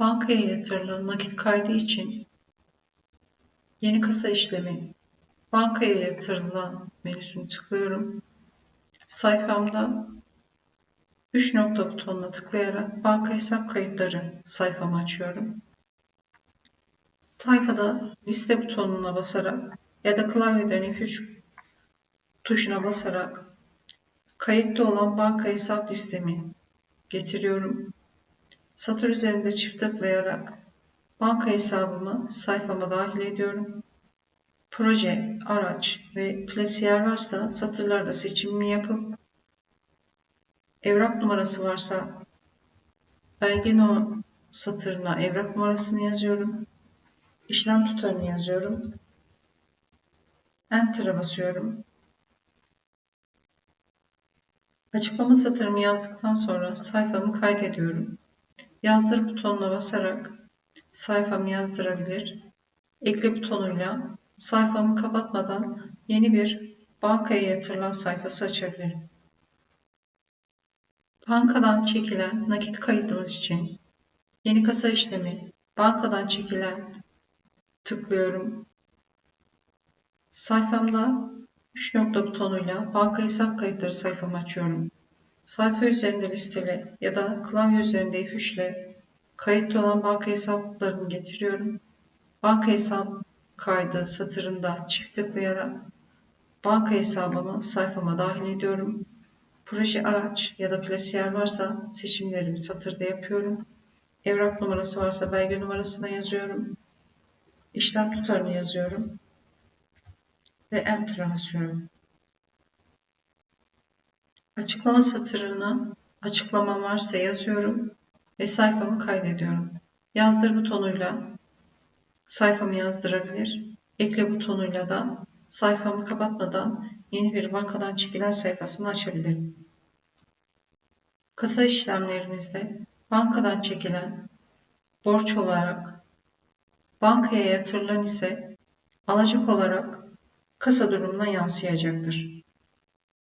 Bankaya yatırılan nakit kaydı için yeni kasa işlemi bankaya yatırılan menüsünü tıklıyorum. Sayfamda 3 nokta butonuna tıklayarak banka hesap kayıtları sayfamı açıyorum. Sayfada liste butonuna basarak ya da klavyeden F3 tuşuna basarak kayıtlı olan banka hesap listemi getiriyorum. Satır üzerinde çift tıklayarak banka hesabımı sayfama dahil ediyorum. Proje, araç ve plasiyer varsa satırlarda seçimimi yapıp evrak numarası varsa belge no satırına evrak numarasını yazıyorum. İşlem tutarını yazıyorum. Enter'a basıyorum. Açıklama satırımı yazdıktan sonra sayfamı kaydediyorum. Yazdır butonuna basarak sayfamı yazdırabilir. Ekle butonuyla sayfamı kapatmadan yeni bir bankaya yatırılan sayfası açabilirim. Bankadan çekilen nakit kaydımız için yeni kasa işlemi bankadan çekilen tıklıyorum. Sayfamda 3 nokta butonuyla banka hesap kayıtları sayfamı açıyorum. Sayfa üzerinde listele ya da klavye üzerinde F3 ile kayıtlı olan banka hesaplarını getiriyorum. Banka hesap kaydı satırında çift tıklayarak banka hesabımı sayfama dahil ediyorum. Proje araç ya da plasiyer varsa seçimlerimi satırda yapıyorum. Evrak numarası varsa belge numarasına yazıyorum. İşlem tutarını yazıyorum. Ve Enter'a basıyorum. Açıklama satırına açıklamam varsa yazıyorum ve sayfamı kaydediyorum. Yazdır butonuyla sayfamı yazdırabilir. Ekle butonuyla da sayfamı kapatmadan yeni bir bankadan çekilen sayfasını açabilirim. Kasa işlemlerimizde bankadan çekilen borç olarak bankaya yatırılan ise alacak olarak kasa durumuna yansıyacaktır.